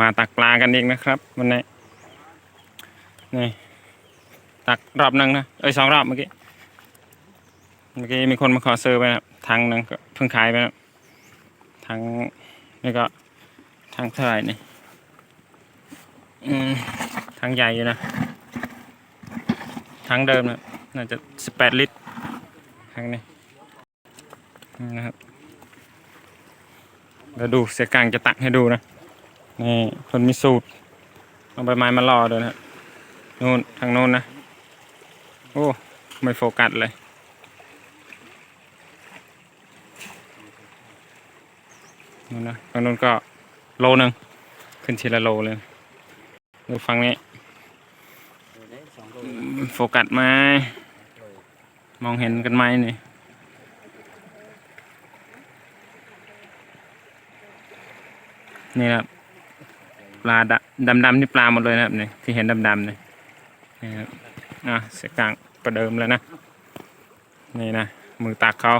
มาตักปลากันอีกนะครับวันนี้นี่ตักรอบหนึงนะเอ้ยสองรอบเมื่อกี้เมื่อกี้มีคนมาขอซื้อไปนะครับทางหนึงก็เพิ่งขายไปนะทางนี่ก็ทางเท่าไหร่นี่ทางใหญ่อยู่นะทางเดิมนะน่าจะสิบแปดลิตรทางนี้นี่นะครับเดี๋ยวดูเสียกลางจะตักให้ดูนะ นี่คนมีสูตรเอาใบไม้มารอด้วยนะนู่นทางโน้นนะ โอ้ ไม่โฟกัสเลย นู่นนะทางโน้นก็โลนึง ขึ้นทีละโลเลย ดูฝั่งนี้ โฟกัสไหมมองเห็นกันไหมนี่นี่ครับ ปลาดำดำๆนี่ปลาหมดเลยนะครับนี่ที่เห็นดำๆนี่นี่ครับอะเสียกลางประเดิมแล้วนะนี่นะมือตักเขา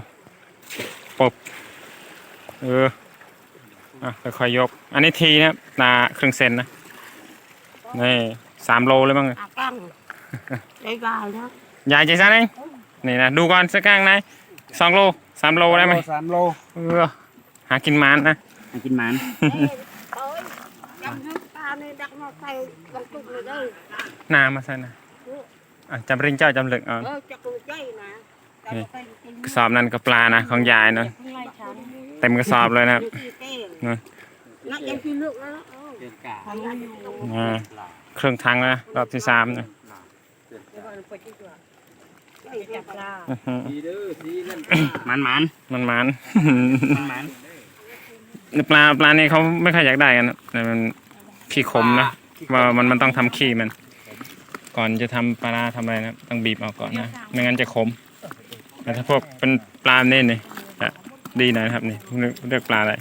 ปบเอออะค่อยๆยก อันนี้ทีนะครับปลาครึ่งเซนนะนี่สามโลเลยมั้ง à căng đây gà đó ใหญ่ใจสั้นเองนี่นะดูก่อนเสียกลางไหนสองโลสามโลได้ไหมสามโลเออหากินมานนะมากินหมัน Ê, ơi trong nước ta này đặt nó thay bằng tục rồi đây นามาซะนะอะจำริงเจ้าจำลึกเอา ơ chắc con chay mà Đặt Nè. nó thay cái กระสอบนั้นก็ปลานะของยายเนาะ ngay chán เต็มกระสอบเลยนะครับ Nè. Nè. Nè, em phi nước đó đó. Ờ. เดือนกา Thằng ăn trong- อ่าเครื่องทังแล้วนะรอบที่สามนะ Chay chặt ra. อื้อหือดีเด้อดีนั่นมันมันมันมันมันมันปลาปลานี่เขาไม่ค่อยอยากได้กันนะแต่มัน ขี้ขมนะว่ามันมันต้องทำขี้มัน ก่อนจะทำปลาร้าทำอะไรนะต้องบีบออกก่อนนะไม่งั้นจะขมแต่ถ้าพวกเป็นปลาเน่นี่จะดีหน่อยนะครับนี่เรียกปลาอะไร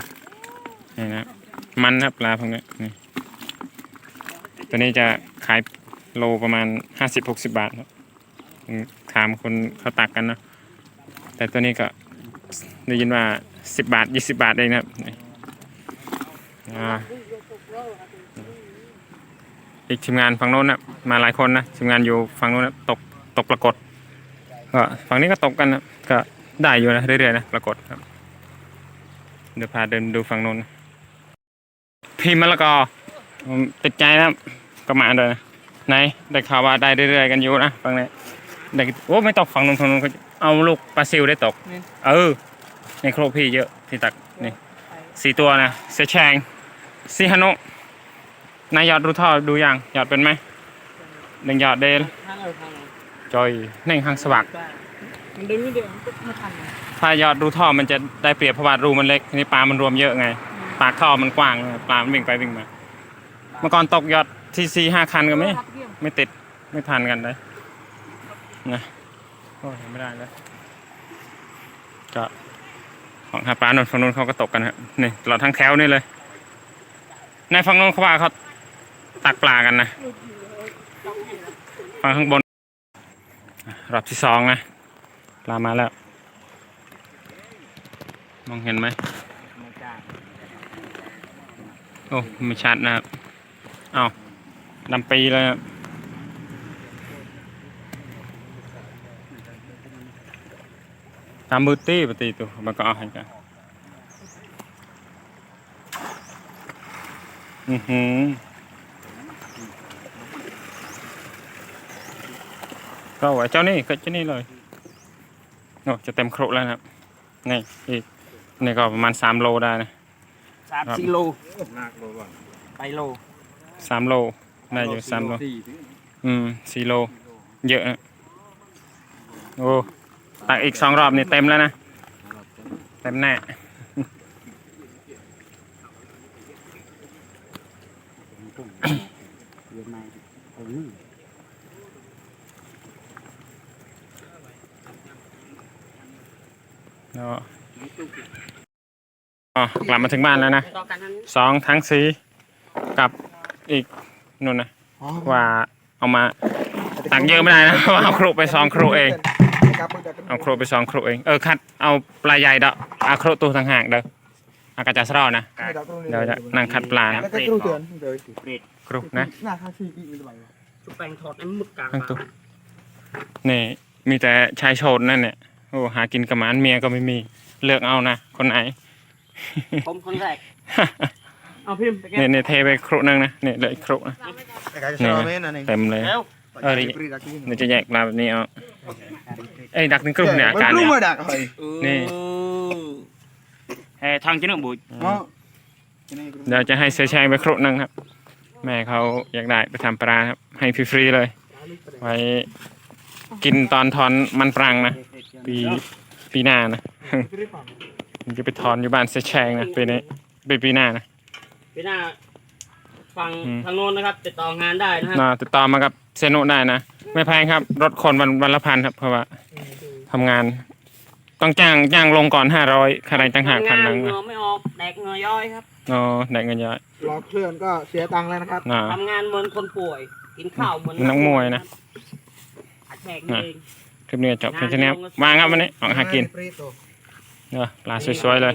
นี่นะมันนะปลาพวกนี้นี่ตัวนี้จะขายโลประมาณห้าสิบหกสิบบาทครับถามคนเขาตักกันนะแต่ตัวนี้ก็ได้ยินว่าสิบบาทยี่สิบบาทเองนะครับอ่า อีกทีมงานฝั่งโน้นนะมาหลายคนนะทีมงานอยู่ฝั่งโน้นนะตกตกปรากฏก็ฝั่งนี้ก็ตกกันนะก็ได้อยู่นะเรื่อยๆนะปรากฏครับเดี๋ยวพาเดินดูฝั่งโน้นนะพิมพ์มะละกอผมติดใจนะครับก็มาเลยนะไหนได้ข่าวว่าได้เรื่อยๆกันอยู่นะฝั่งนี้ได้โอ้ไม่ตกฝั่งโน้นฝั่งโน้นเขาเอาลูกปลาซิวได้ตก เออในโครกพี่เยอะที่ตักนี่สี่ตัวนะเสยแชงซีฮานุ นายยอดรู้ท่อดูยังยอดเป็นไหมหนึ่งยอดเดลทางเอาทางเอาจอยหนึ่งหางสวักมันดึงไม่เดือดไม่ทันถ้ายอดรูท่อมันจะได้เปรียบเพราะว่ารูมันเล็กทีนี้ปลามันรวมเยอะไง ปากท่อมันกว้างปลามันวิ่งไปวิ่งมา เมื่อก่อนตกยอดที่ซีห้าคันก็ไม่ไม่ติดไม่ทันกันเลยนะโอ้ยไม่ได้แล้วก็ของหาปลาโนนฝั่งนู้นเขาก็ตกกันครับนี่ตลอดทั้งแถวนี่เลย ในฝั่งนู้นเขาว่าเขา ตักปลากันนะฝั่งข้างบน รอบที่สองนะ ปลามาแล้ว มองเห็นไหมโอ้ไม่ชัดนะครับ เอาดำปีเลยตามมือตี้ปฏิตัวมันก็เอาให้กันอือหือ ก็ไอ้เจ้านี่ก็เจ้านี่เลยโอ้จะเต็มครกแล้วนะครับนี่อีกนี่ก็ประมาณสามโลได้นะสามสี่โลลากโลก่อนไปโลสามโลได้อยู่สามโลสี่ถึงอืมสี่โล เยอะนะโอ้ตักอีกสองรอบนี่เต็มแล้วนะ เต็มแน่เดือนมา เอานี่แล้วอ๋อกลับมาถึงบ้านแล้วนะ Có cả năng สองทั้งสีกับอีกนู่นนะว่าเอามาตักเยอะไม่ได้นะเพราะว่าเอาครุไปสองครุเอง เอาครุไปสองครุเองเออคัดเอาปลาใหญ่เด้อเอาครุตัวต่างหากเด้ออากาศจะสรอนะเดี๋ยวจะนั่งคัดปลานะแล้วก็ครูเตือนเดี๋ยวกรุนะหน้าข้างที่อีกมีอะไรชุบแป้งทอดน้ำมึกกลางทั้งตัวนี่มีแต่ชายโฉดนั่นเนี่ย โอ้หากินกับหมานเมียก็ไม่มี เลือกเอานะ คนไหน ผมคนแรก เอาพิมพ์ไปแกเนี่ยเนี่ยเทไปครุนึงนะเนี่ยเหลยครุนะไก่จะชอบไหมนั่นเองเต็มเลยเร็วเออดิเดี๋ยวจะแยกปลาแบบนี้เอาเอ้ยดักนึงกรุเนี่ยอาการรู้เนี่ยมาดักเฮ้ยนี่ เฮ้ทางจีนบุยอ๋อเดี๋ยวจะให้เสือชัยไปครุนึงครับ แม่เขาอยากได้ไปทำปลาครับให้ฟรีๆเลย ไว้กินตอนทอนมันปรังนะ ปีปีหน้านะ มันจะไปทอนอยู่บ้านเสือชัยนะปีนี้ปีปีหน้านะพี่หน้าฟังอืมทางโน้นนะครับ ติดต่องานได้นะฮะน่าติดต่อมากับเซโนได้นะไม่แพงครับ รถคนวันวันละพันครับเพราะว่าทำงาน ต้องจ้างจ้างลงก่อนห้าร้อยค่าแรงต่างหากพันทำหงานึ่นงเหงือไม่ออกแดกเหงือย่อยครับอ๋อได้เงินเยอะรอเคลื่อนก็เสียตังค์แล้วนะครับน่าทำงานเหมือนคนป่วย กินข้าวเหมือนนักมวยนะอาแขกนี่เอง คลิปนี้จบเพียงเท่านี้ครับวางครับวันนี้ออกหากินเนาะปลาสวยๆเลย